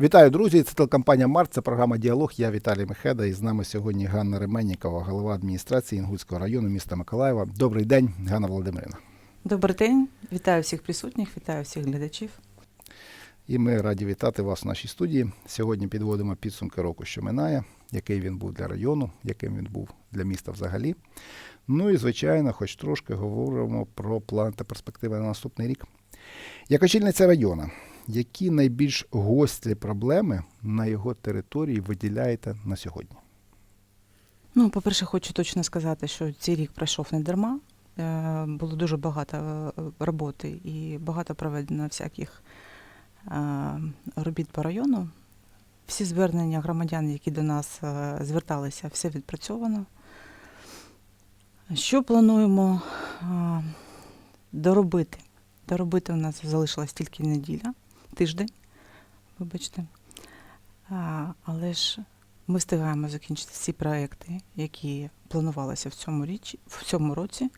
Вітаю, друзі! Це телекомпанія Март, це програма Діалог. Я Віталій Мехеда. І з нами сьогодні Ганна Ременнікова, голова адміністрації Інгульського району міста Миколаєва. Добрий день, Ганна Володимирівна. Добрий день, вітаю всіх присутніх, вітаю всіх глядачів. І ми раді вітати вас в нашій студії. Сьогодні підводимо підсумки року, що минає, який він був для району, яким він був для міста взагалі. Ну і, звичайно, хоч трошки говоримо про план та перспективи на наступний рік. Як очільниця району, які найбільш гострі проблеми на його території виділяєте на сьогодні? Ну, по-перше, хочу точно сказати, що цей рік пройшов не дарма. Е, Було дуже багато е, роботи і багато проведено всяких е, робіт по району. Всі звернення громадян, які до нас зверталися, все відпрацьовано. Що плануємо доробити? Доробити у нас залишилась тільки неділя, тиждень, вибачте. А, Але ж ми встигаємо закінчити всі проекти, які планувалися в цьому, річ, в цьому році.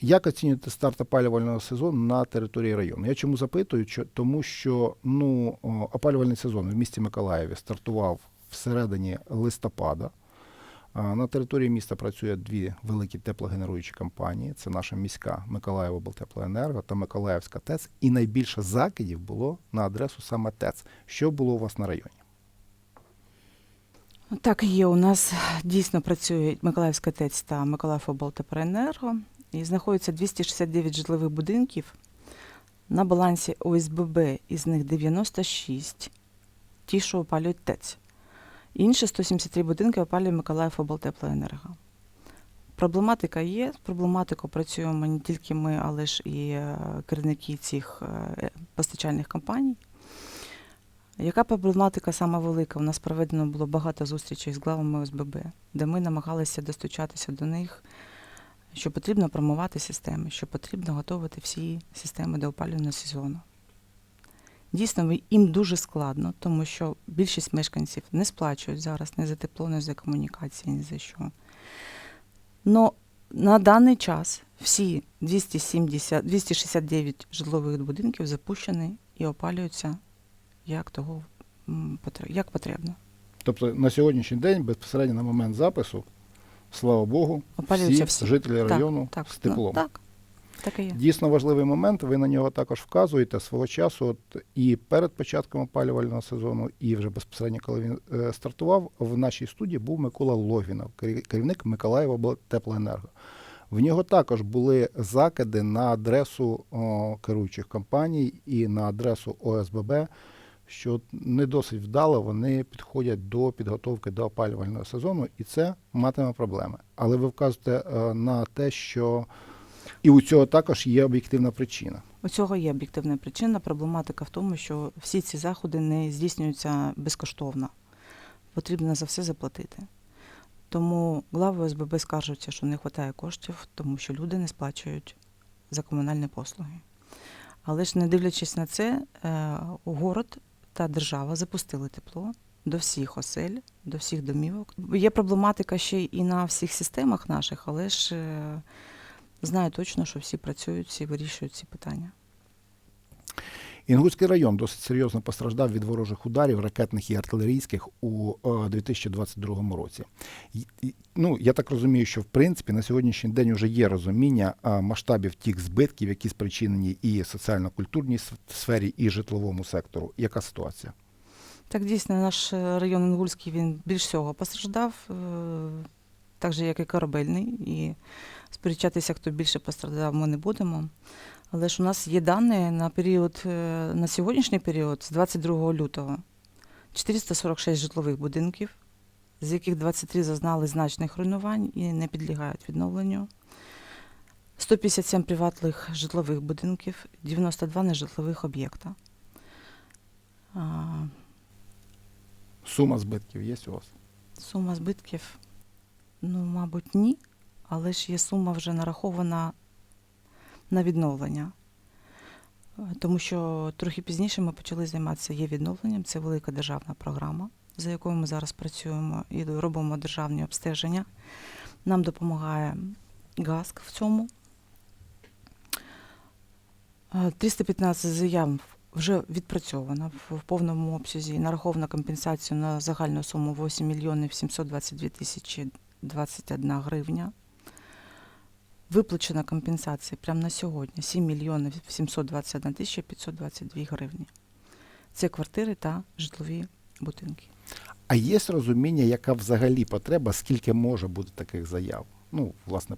Як оцінюєте старт опалювального сезону на території району? Я чому запитую? Тому що ну, опалювальний сезон в місті Миколаєві стартував всередині листопада. На території міста працює дві великі теплогенеруючі компанії. Це наша міська Миколаєва Облтеплоенерго та Миколаївська ТЕЦ. І найбільше закидів було на адресу саме ТЕЦ. Що було у вас на районі? Так є. У нас дійсно працює Миколаївська ТЕЦ та Миколаївоблтеплоенерго. І знаходиться 269 житлових будинків. На балансі ОСББ із них 96, ті, що опалюють ТЕЦ. Інші 173 будинки опалює Миколаївоблтеплоенерго. Проблематика є. З проблематикою працюємо не тільки ми, але ж і е, керівники цих е, постачальних компаній. Яка проблематика сама велика? У нас проведено було багато зустрічей з главами ОСББ, де ми намагалися достучатися до них, що потрібно промувати системи, що потрібно готувати всі системи до опалювального сезону. Дійсно, їм дуже складно, тому що більшість мешканців не сплачують зараз ні за тепло, ні за комунікації, ні за що. Но на даний час всі 270, 269 житлових будинків запущені і опалюються як того як потрібно. Тобто на сьогоднішній день, безпосередньо на момент запису, слава Богу, всі, всі. жителі району Так, з ну, теплом. так, так і є. Дійсно важливий момент. Ви на нього також вказуєте свого часу. От і перед початком опалювального сезону, і вже безпосередньо, коли він е, стартував, в нашій студії був Микола Логвінов, керівник Миколаєва теплоенерго. В нього також були закиди на адресу о, керуючих компаній і на адресу ОСББ, що не досить вдало вони підходять до підготовки до опалювального сезону, і це матиме проблеми. Але ви вказуєте е, на те, що і у цього також є об'єктивна причина. У цього є об'єктивна причина. Проблематика в тому, що всі ці заходи не здійснюються безкоштовно. Потрібно за все заплатити. Тому глави ОСББ скаржуться, що не вистачає коштів, тому що люди не сплачують за комунальні послуги. Але ж не дивлячись на це, е, город та держава запустили тепло до всіх осель, до всіх домівок. Є проблематика ще і на всіх системах наших, але ж е, знаю точно, що всі працюють, всі вирішують ці питання. Інгульський район досить серйозно постраждав від ворожих ударів ракетних і артилерійських у е, 2022 році. І- і, Ну, я так розумію, що в принципі на сьогоднішній день вже є розуміння масштабів тих збитків, які спричинені і соціально-культурній сфері, і житловому сектору. Яка ситуація? Так, дійсно, наш е, район Інгульський він більш всього постраждав, е, так же, як і корабельний. І сперечатися, хто більше постраждав, ми не будемо. Але ж у нас є дані на період, е, на сьогоднішній період, з 22 лютого, 446 житлових будинків, з яких 23 зазнали значних руйнувань і не підлягають відновленню. 157 приватних житлових будинків, 92 нежитлових об'єкта. Сума збитків є у вас? Сума збитків, ну, мабуть, ні, але ж є сума вже нарахована на відновлення. Е, Тому що трохи пізніше ми почали займатися є відновленням. Це велика державна програма, за якою ми зараз працюємо і робимо державні обстеження. Нам допомагає ГАСК в цьому. Е, 315 заяв вже відпрацьована в, в повному обсязі. Нарахована компенсацію на загальну суму 8 мільйонів 722 тисячі 21 гривня. Виплачена компенсація прямо на сьогодні 7 мільйонів 721 тисяча 522 гривні. Це квартири та житлові будинки. А є розуміння, яка взагалі потреба, скільки може бути таких заяв? Ну, власне,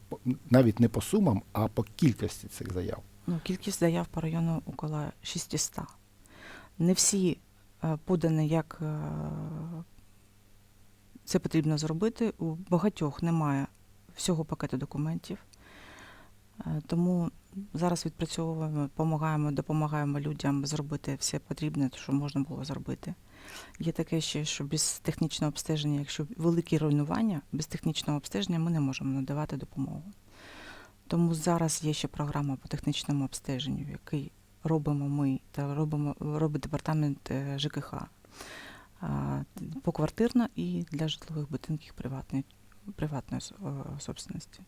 навіть не по сумам, а по кількості цих заяв. Ну, кількість заяв по району около 600. Не всі е, подані, як е, це потрібно зробити. У багатьох немає всього пакету документів. Е, Тому зараз відпрацьовуємо, допомагаємо, допомагаємо людям зробити все потрібне, що можна було зробити. Є таке ще, що без технічного обстеження, якщо великі руйнування, без технічного обстеження ми не можемо надавати допомогу. Тому зараз є ще програма по технічному обстеженню, який робимо ми та робимо робить департамент е, ЖКХ а, поквартирно і для житлових будинків приватної приватної собственності.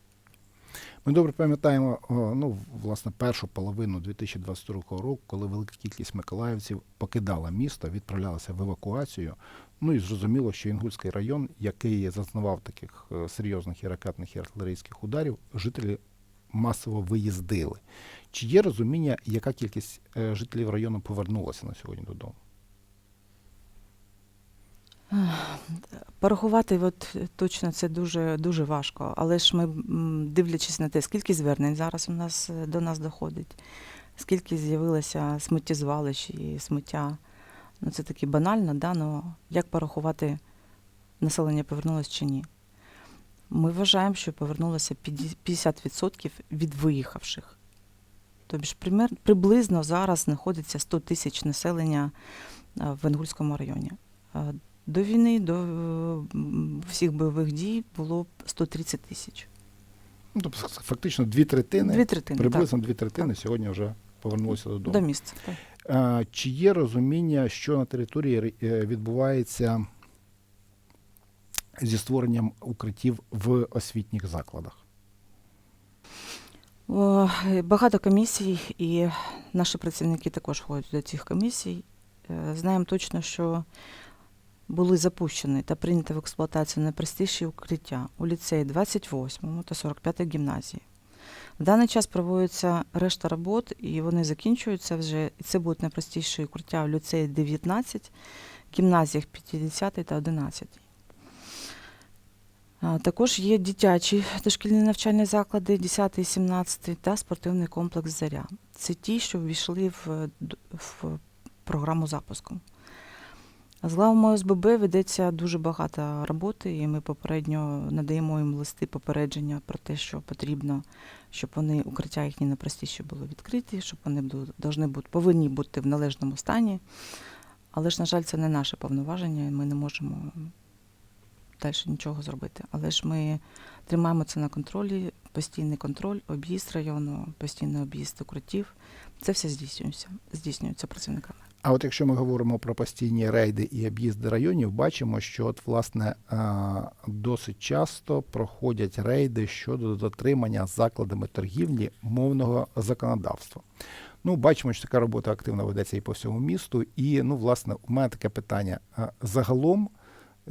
Ми добре пам'ятаємо, ну, власне, першу половину 2022 року, коли велика кількість миколаївців покидала місто, відправлялася в евакуацію. Ну і зрозуміло, що Інгульський район, який зазнавав таких е, серйозних і ракетних і артилерійських ударів, жителі масово виїздили. Чи є розуміння, яка кількість е, жителів району повернулася на сьогодні додому? Порахувати от, е, точно це дуже, дуже важко, але ж ми, дивлячись на те, скільки звернень зараз у нас е, до нас доходить, скільки з'явилося сміттєзвалищ і сміття. Ну, це таки банально, да? но як порахувати, населення повернулося чи ні? Ми вважаємо, що повернулося 50% від виїхавших. Тобто пример, приблизно зараз знаходиться 100 тисяч населення е, в Інгульському районі. До війни, до е, всіх бойових дій було 130 тисяч. Ну, тобто, фактично дві третини, Дві третини приблизно дві третини сьогодні вже повернулися додому. до місця. Так. Чи є розуміння, що на території е, відбувається зі створенням укриттів в освітніх закладах? Багато комісій, і наші працівники також ходять до цих комісій. Е, Знаємо точно, що були запущені та прийняті в експлуатацію найпростіші укриття у ліцеї 28 та 45 гімназії. В даний час проводиться решта робот, і вони закінчуються вже. І це будуть найпростіші укриття в ліцеї 19, гімназіях 50 та 11. Також є дитячі дошкільні навчальні заклади 10 і 17 та спортивний комплекс Заря. Це ті, що ввійшли в, в програму запуску. З главами ОСББ ведеться дуже багато роботи, і ми попередньо надаємо їм листи попередження про те, що потрібно, щоб вони укриття їхні найпростіші були відкриті, щоб вони должны бути, повинні бути в належному стані. Але ж, на жаль, це не наше повноваження, і ми не можемо далі нічого зробити. Але ж ми тримаємо це на контролі, постійний контроль, об'їзд району, постійний об'їзд укриттів. Це все здійснюється, здійснюється працівниками. А от якщо ми говоримо про постійні рейди і об'їзди районів, бачимо, що от, власне досить часто проходять рейди щодо дотримання закладами торгівлі мовного законодавства. Ну, бачимо, що така робота активно ведеться і по всьому місту. І, ну, власне, у мене таке питання. Загалом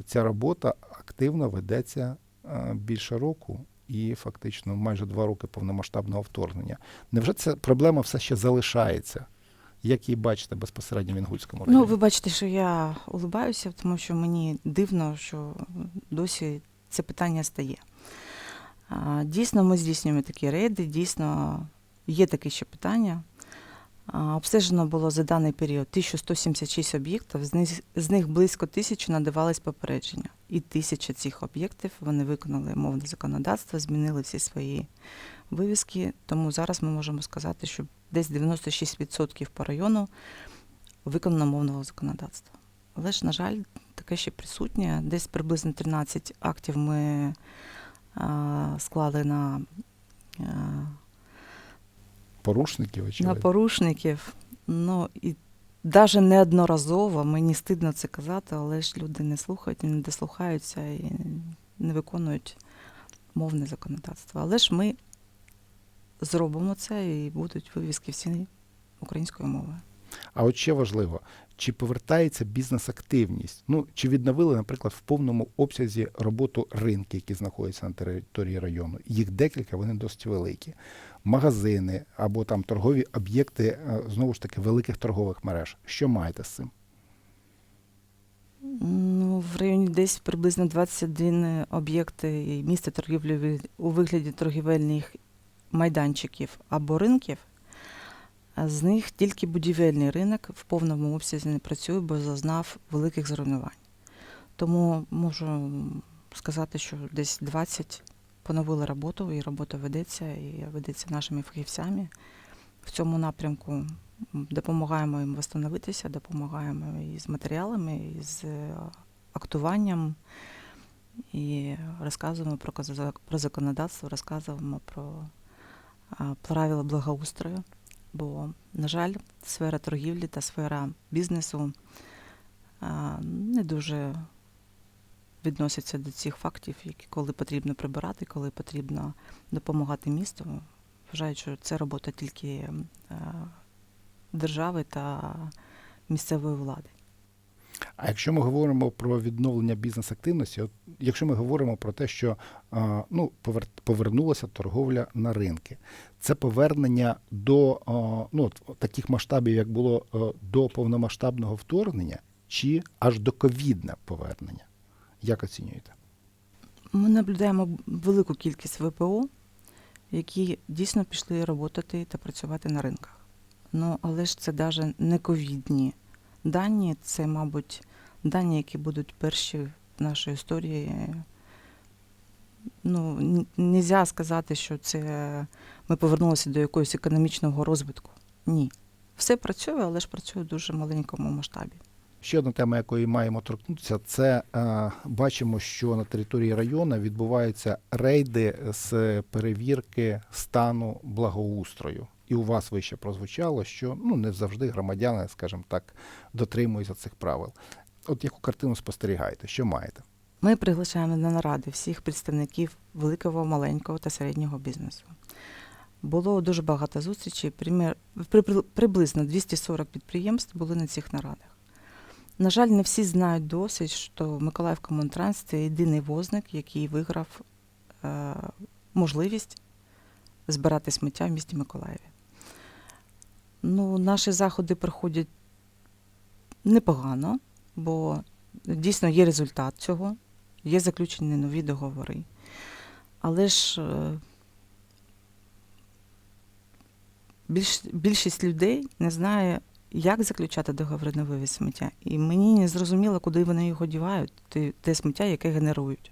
ця робота активно ведеться більше року. І фактично майже два роки повномасштабного вторгнення. Невже ця проблема все ще залишається? Як її бачите безпосередньо в Інгульському районі? Ну, ви бачите, що я улибаюся, тому що мені дивно, що досі це питання стає. Дійсно, ми здійснюємо такі рейди, дійсно є таке ще питання. Обстежено було за даний період 1176 об'єктів, з них, близько тисячі надавались попередження. І тисяча цих об'єктів вони виконали мовне законодавство, змінили всі свої вивіски. Тому зараз ми можемо сказати, що десь 96% по району виконано мовного законодавства. Але ж, на жаль, таке ще присутнє. Десь приблизно 13 актів ми склали на, порушників, на порушників. Ну і навіть неодноразово, мені стидно це казати, але ж люди не слухають, не дослухаються і не виконують мовне законодавство. Але ж ми зробимо це і будуть вивіски всі українською мовою. А от ще важливо, чи повертається бізнес-активність? Ну, чи відновили, наприклад, в повному обсязі роботу ринки, які знаходяться на території району? Їх декілька, вони досить великі. Магазини або там торгові об'єкти, е, знову ж таки, великих торгових мереж. Що маєте з цим? Ну, в районі десь приблизно 21 об'єкти і місця торгівлі у вигляді торгівельних майданчиків або ринків. З них тільки будівельний ринок в повному обсязі не працює, бо зазнав великих зруйнувань. Тому можу сказати, що десь 20 поновили роботу, і робота ведеться, і ведеться нашими фахівцями. В цьому напрямку допомагаємо їм встановитися, допомагаємо і з матеріалами, і з е, актуванням, і розказуємо про, про законодавство, розказуємо про правила благоустрою. Бо, на жаль, сфера торгівлі та сфера бізнесу не дуже відносяться до цих фактів, які коли потрібно прибирати, коли потрібно допомагати місту. Вважають, що це робота тільки е, держави та місцевої влади. А якщо ми говоримо про відновлення бізнес-активності, от якщо ми говоримо про те, що ну, повернулася торговля на ринки, це повернення до ну, таких масштабів, як було до повномасштабного вторгнення, чи аж до ковідне повернення? Як оцінюєте? Ми наблюдаємо велику кількість ВПО, які дійсно пішли працювати та працювати на ринках. Ну, але ж це навіть не ковідні дані, це, мабуть, дані, які будуть перші в нашій історії. Ну, н- нельзя сказати, що це ми повернулися до якогось економічного розвитку. Ні. Все працює, але ж працює в дуже маленькому масштабі. Ще одна тема, якої маємо торкнутися, це е, бачимо, що на території району відбуваються рейди з перевірки стану благоустрою. І у вас вище прозвучало, що ну не завжди громадяни, скажімо так, дотримуються цих правил. От яку картину спостерігаєте? Що маєте? Ми приглашаємо на наради всіх представників великого, маленького та середнього бізнесу. Було дуже багато зустрічей. Приблизно 240 підприємств були на цих нарадах. На жаль, не всі знають досить, що Миколаїв Комунтранс це єдиний возник, який виграв е, можливість збирати сміття в місті Миколаєві. Ну, наші заходи проходять непогано, бо дійсно є результат цього, є заключені нові договори. Але ж е, більш, більшість людей не знає, як заключати договори на вивіз сміття. І мені не зрозуміло, куди вони його дівають, те, сміття, яке генерують.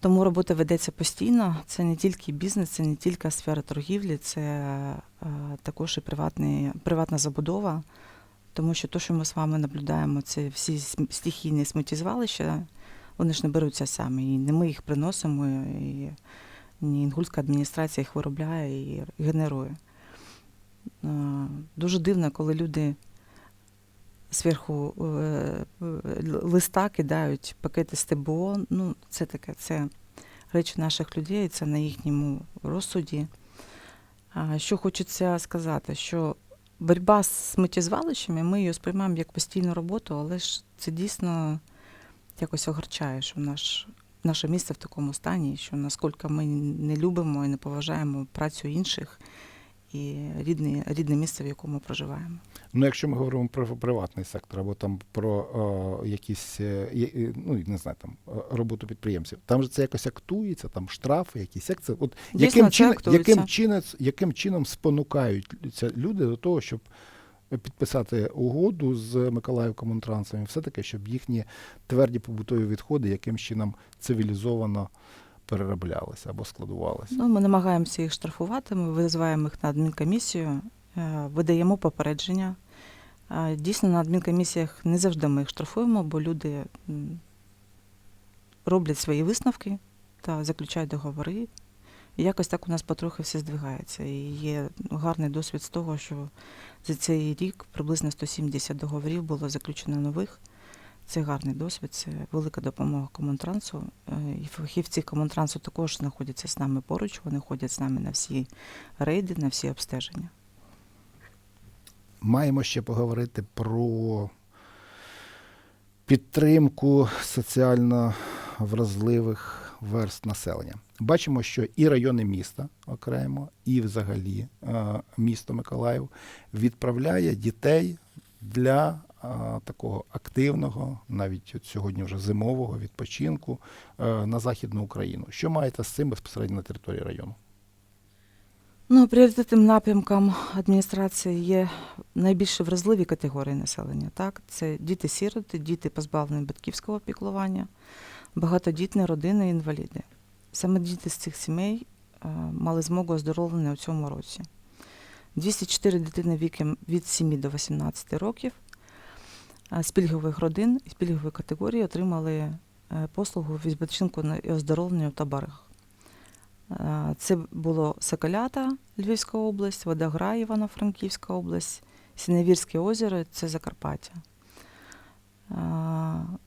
Тому робота ведеться постійно. Це не тільки бізнес, це не тільки сфера торгівлі, це е, також і приватний, приватна забудова. Тому що те, що ми з вами наблюдаємо, це всі стихійні сміттєзвалища, вони ж не беруться самі. І не ми їх приносимо, і не інгульська адміністрація їх виробляє і генерує. Дуже дивно, коли люди зверху е, е, листа кидають пакети з ТБО. Ну, це таке, це речі наших людей, це на їхньому розсуді. Що хочеться сказати, що боротьба з сміттєзвалищами, ми її сприймаємо як постійну роботу, але ж це дійсно якось огорчає, що наш, наше місце в такому стані, що наскільки ми не любимо і не поважаємо працю інших і рідне, рідне місце, в якому проживаємо. Ну, якщо ми говоримо про приватний сектор або там про е, якісь е, ну не знаю, там е, роботу підприємців, там же це якось актується, там штрафи, якісь як це. От Дійсно, яким, чином, яким, чином, яким чином спонукаються люди до того, щоб підписати угоду з Миколаїв Комунтрансом все таки, щоб їхні тверді побутові відходи яким чином цивілізовано перероблялися або складувалися. Ну, ми намагаємося їх штрафувати, ми визиваємо їх на адмінкомісію, е, видаємо попередження. Дійсно, на адмінкомісіях не завжди ми їх штрафуємо, бо люди роблять свої висновки та заключають договори. І якось так у нас потрохи все здвигається. І є гарний досвід з того, що за цей рік приблизно 170 договорів було заключено нових. Це гарний досвід, це велика допомога комунтрансу. Е, І фахівці комунтрансу також знаходяться з нами поруч, вони ходять з нами на всі рейди, на всі обстеження. маємо ще поговорити про підтримку соціально вразливих верст населення. Бачимо, що і райони міста окремо, і взагалі е, місто Миколаїв відправляє дітей для такого активного, навіть от сьогодні вже зимового відпочинку е, на Західну Україну. Що маєте з цим безпосередньо на території району? Ну, пріоритетним напрямком адміністрації є найбільш вразливі категорії населення. Так? Це діти-сіроти, діти позбавлені батьківського піклування, багатодітні родини, інваліди. Саме діти з цих сімей е, мали змогу оздоровлення у цьому році. 204 дитини віком від 7 до 18 років е, з пільгових родин і з пільгової категорії отримали е, послугу відпочинку на- і оздоровлення у таборах. Е, Це було Соколята, Львівська область, Водограй, Івано-Франківська область, Сіневірське озеро це Закарпаття. Е,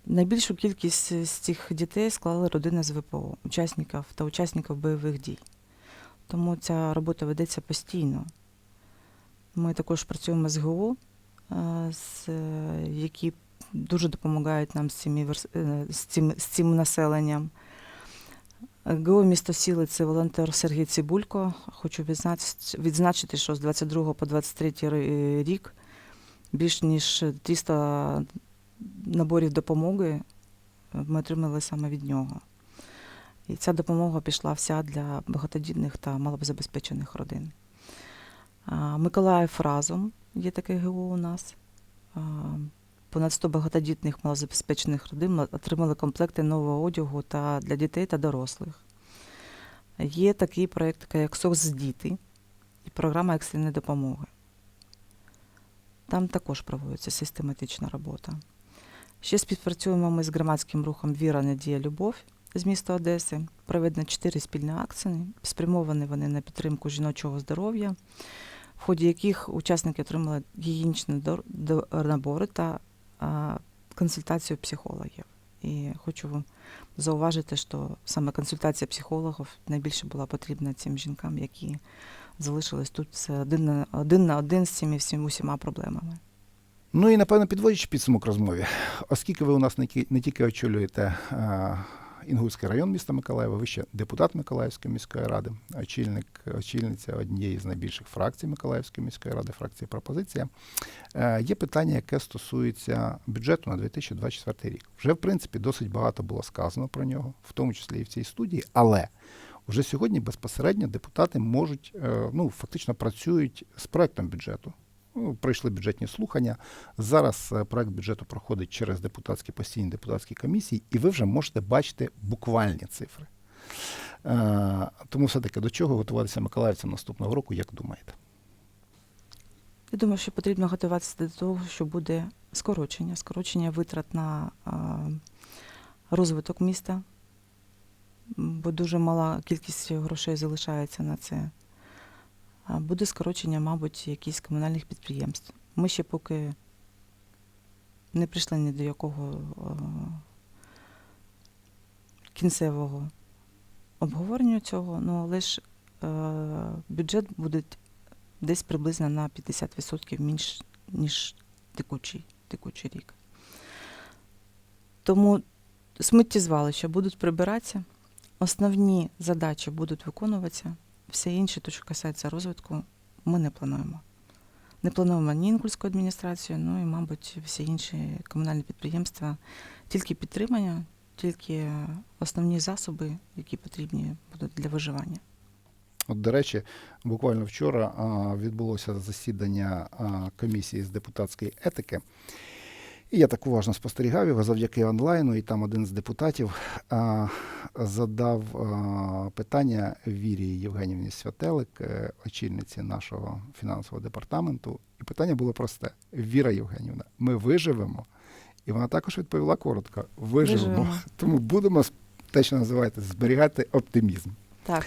Найбільшу кількість з цих дітей склали родини з ВПО, учасників та учасників бойових дій. Тому ця робота ведеться постійно. Ми також працюємо з ГО, е, з, е, які дуже допомагають нам з, цими, е, з, цим, з цим населенням. ГО місто Сіли це волонтер Сергій Цибулько. Хочу відзнач- відзначити, що з 22 по 23 рік більш ніж 300 наборів допомоги ми отримали саме від нього. І ця допомога пішла вся для багатодітних та малозабезпечених родин. Миколаїв разом є таке ГО у нас. Понад 100 багатодітних малозабезпечених родин отримали комплекти нового одягу та для дітей та дорослих. Є такий проєкт, як СОС діти і програма екстреної допомоги. Там також проводиться систематична робота. Ще співпрацюємо ми з громадським рухом Віра, Надія, Любов з міста Одеси. Проведено чотири спільні акції, спрямовані вони на підтримку жіночого здоров'я, в ході яких учасники отримали гігієнічні набори та консультацію психологів. І хочу вам зауважити, що саме консультація психологів найбільше була потрібна цим жінкам, які залишились тут один на один, на один з цими всіма усіма проблемами. Ну і напевно підводячи підсумок розмові, оскільки ви у нас не, тільки очолюєте Інгульський район міста Миколаєва, ви ще депутат Миколаївської міської ради, очільник, очільниця однієї з найбільших фракцій Миколаївської міської ради, фракції пропозиція. Е, є питання, яке стосується бюджету на 2024 рік. Вже в принципі досить багато було сказано про нього, в тому числі і в цій студії, але вже сьогодні безпосередньо депутати можуть, е, ну фактично працюють з проектом бюджету. Ну, пройшли бюджетні слухання. Зараз е, проект бюджету проходить через депутатські постійні депутатські комісії, і ви вже можете бачити буквальні цифри. Е, тому все-таки до чого готуватися миколаївцям наступного року, як думаєте? Я думаю, що потрібно готуватися до того, що буде скорочення, скорочення витрат на розвиток міста, бо дуже мала кількість грошей залишається на це. Буде скорочення, мабуть, якісь комунальних підприємств. Ми ще поки не прийшли ні до якого а, кінцевого обговорення цього, ну але ж е, бюджет буде десь приблизно на 50% менш, ніж текучий, текучий рік. Тому сміттєзвалища будуть прибиратися, основні задачі будуть виконуватися, все інше, то, що касається розвитку, ми не плануємо. Не плануємо ні Інгульську адміністрацію, ну і, мабуть, всі інші комунальні підприємства. Тільки підтримання, тільки основні засоби, які потрібні будуть для виживання. От, до речі, буквально вчора а, відбулося засідання а, комісії з депутатської етики. І я так уважно спостерігав його завдяки онлайну, і там один з депутатів а, задав а, питання Вірі Євгенівні Святелик, е, очільниці нашого фінансового департаменту. І питання було просте: Віра Євгенівна, ми виживемо. І вона також відповіла коротко: виживемо. Виживемо. Тому будемо те, що називається, зберігати оптимізм. Так.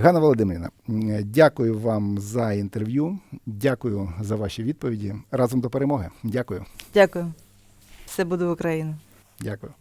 Ганна Володимирівна, дякую вам за інтерв'ю. Дякую за ваші відповіді. Разом до перемоги. Дякую. Дякую. Все буде Україна. Дякую.